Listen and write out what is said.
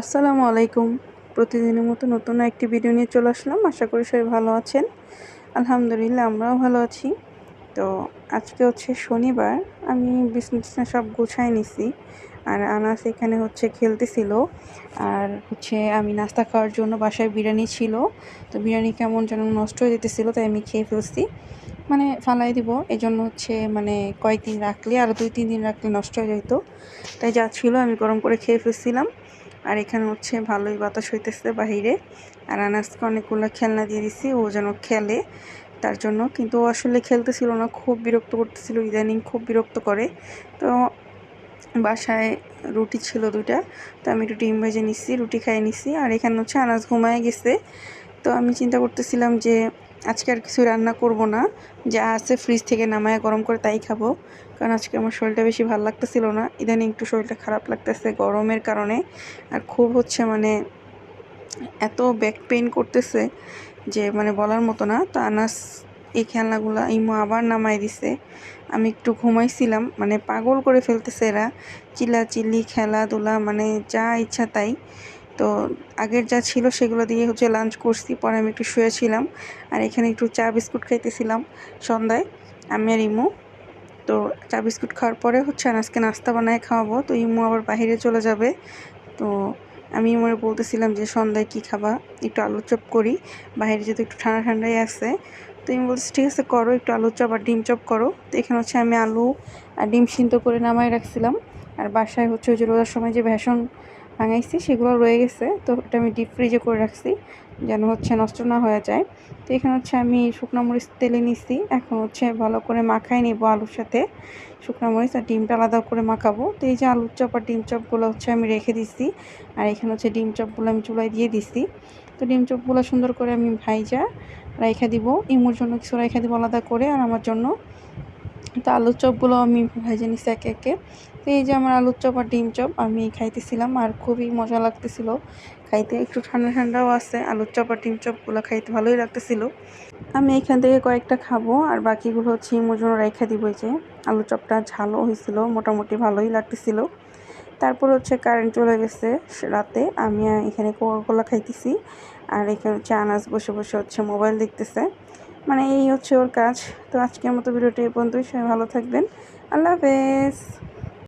আসসালামু আলাইকুম। প্রতিদিনের মতো নতুন একটি ভিডিও নিয়ে চলে আসলাম। আশা করি সবাই ভালো আছেন। আলহামদুলিল্লাহ, আমরাও ভালো আছি। তো আজকে হচ্ছে শনিবার। আমি বিছনা সব গুছাই নিছি। আর আনাস এখানে হচ্ছে খেলতেছিল। আর হচ্ছে আমি নাস্তা খাওয়ার জন্য বাসায় বিরিয়ানি ছিল। তো বিরিয়ানি কেমন যেন নষ্ট হয়ে যেতেছিলো, তাই আমি খেয়ে ফেলছি। মানে ফালাই দিব। এই জন্য হচ্ছে মানে কয়েকদিন রাখলে, আর দুই, তিন দিন রাখলে নষ্ট হয়ে যেত তাই যা ছিল আমি গরম করে খেয়ে ফেলছিলাম। আর এখানে হচ্ছে ভালোই বাতাস হইতেছে বাহিরে। আর আনাসকে অনেকগুলো খেলনা দিয়ে দিছি, ও যেন খেলে তার জন্য। কিন্তু ও আসলে খেলতেছিল না, খুব বিরক্ত করতেছিল, ইদানিং খুব বিরক্ত করে। তো বাসায় রুটি ছিল দুইটা, তো আমি একটু ডিম ভেজে নিচ্ছি রুটি খাইয়ে নিচ্ছি আর এখানে হচ্ছে আনাজ ঘুমায় গেছে। তো আমি চিন্তা করতেছিলাম যে আজকে আর কিছু রান্না করব না। যা আছে ফ্রিজ থেকে নামায় গরম করে তাই খাব। কারণ আজকে আমার শরীরটা বেশি ভালো লাগতেছিল না। ইদানিং একটু শরীরটা খারাপ লাগতেছে গরমের কারণে। আর খুব হচ্ছে মানে এত ব্যাক পেইন করতেছে যে মানে বলার মতো না। তো আনাস এই খেলনাগুলো ইমো আবার নামাই দিছে। আমি একটু ঘুমাইছিলাম মানে পাগল করে ফেলতেছে এরা। চিল্লাচিল্লি, খেলাধুলা মানে যা ইচ্ছা তাই। তো আগের যা ছিল সেগুলো দিয়ে হচ্ছে লাঞ্চ করছি, পরে আমি একটু শুয়েছিলাম আর এখানে একটু চা বিস্কুট খাইতেছিলাম সন্ধ্যায়, আমি আর ইমু। তো চা বিস্কুট খাওয়ার পরে হচ্ছে আজকে নাস্তা বানায় খাওয়াবো, তো ইমু আবার বাহিরে চলে যাবে। তো আমি ইমুরে বলতেছিলাম যে সন্ধ্যায় কী খাবা? একটু আলু চপ করি, বাইরে যেহেতু একটু ঠান্ডা ঠান্ডাই আছে। তো আমি বলছি, ঠিক আছে, করো, একটু আলু চপ আর ডিম চপ করো। তো এখানে হচ্ছে আমি আলু আর ডিম সিদ্ধ করে নামাই রাখছিলাম। আর বাসায় হচ্ছে ওই যে রোজার সময় যে ভেষণ ভাঙাইছি, সেগুলো রয়ে গেছে। তো ওটা আমি ডিপ ফ্রিজে করে রাখছি, যেন হচ্ছে নষ্ট না হয়ে যায়। তো এখানে হচ্ছে আমি শুকনো মরিচ তেলে নিছি। এখন হচ্ছে ভালো করে মাখাই নিব আলুর সাথে। শুকনো মরিচ আর ডিমটা আলাদা করে মাখাবো। তো এই যে আলুর চপ আর ডিম চপগুলো হচ্ছে আমি রেখে দিছি। আর এখানে হচ্ছে ডিম চপগুলো আমি চুলায় দিয়ে দিছি। তো ডিম চপগুলো সুন্দর করে আমি ভাইজা রেখে দিব। ইমুর জন্য কিছু রেখে দিব আলাদা করে। আর আমার জন্য তো আলুর চপগুলো আমি ভেজে নিছি একে একে। তো এই যে আমার আলুর চপ আর ডিম চপ, আমি খাইতেছিলাম আর খুবই মজা লাগতেছিল। খাইতে একটু ঠান্ডা ঠান্ডাও আছে, আলুর চপ আর ডিম চপগুলো খাইতে ভালোই লাগতেছিল। আমি এখান থেকে কয়েকটা খাব আর বাকিগুলো হচ্ছে ইমুর রেখে দিব যে। আলু চপটা ঝালও হয়েছিল, মোটামুটি ভালোই লাগতেছিল। তারপর হচ্ছে কারেন্ট চলে গেছে রাতে, আমি এখানে কোকাকোলা খাইতেছি। আর এখানে হচ্ছে আনাজ বসে বসে হচ্ছে মোবাইল দেখতেছে। মানে এই হচ্ছে ওর কাজ। তো আজকের মতো ভিডিওটা এই পর্যন্তই, সবাই ভালো থাকবেন। আল্লাহ হাফেজ।